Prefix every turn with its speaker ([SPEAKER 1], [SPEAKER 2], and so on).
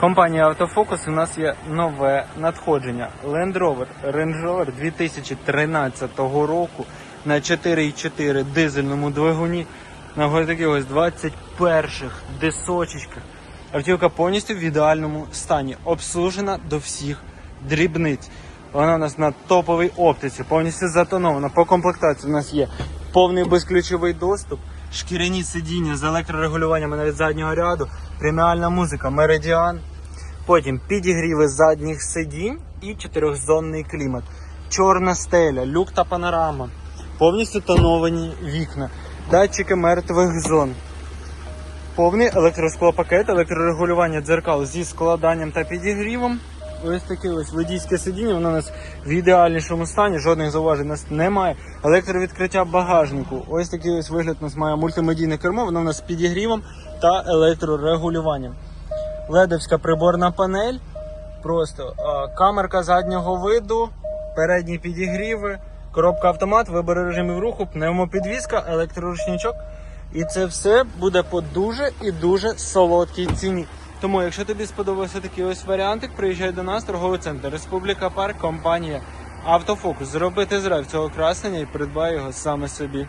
[SPEAKER 1] Компанія Автофокус у нас є нове надходження. Land Rover Range Rover 2013 року на 4,4 дизельному двигуні. На таких ось 21-х дисочечках. Автівка повністю в ідеальному стані, обслужена до всіх дрібниць. Вона у нас на топовій оптиці, повністю затонована. По комплектації у нас є повний безключовий доступ, шкіряні сидіння з електрорегулюваннями навіть заднього ряду, преміальна музика, меридіан. Потім підігріви задніх сидінь і чотирьохзонний клімат. Чорна стеля, люк та панорама. Повністю тоновані вікна, датчики мертвих зон. Повний електросклопакет, електрорегулювання дзеркал зі складанням та підігрівом. Ось таке ось водійське сидіння, воно у нас в ідеальнішому стані, жодних зауважень у нас немає. Електровідкриття багажнику. Ось такий ось вигляд у нас має мультимедійне кермо, воно у нас з підігрівом та електрорегулюванням. Ледовська приборна панель, просто камерка заднього виду, передні підігріви, коробка автомат, вибори режимів руху, пневмопідвізка, електроручничок. І це все буде по дуже і дуже солодкій ціні. Тому, якщо тобі сподобався такий ось варіантик, приїжджай до нас, торговий центр Республіка Парк, компанія Автофокус. Зроби ти зрав цього краснення і придбай його саме собі.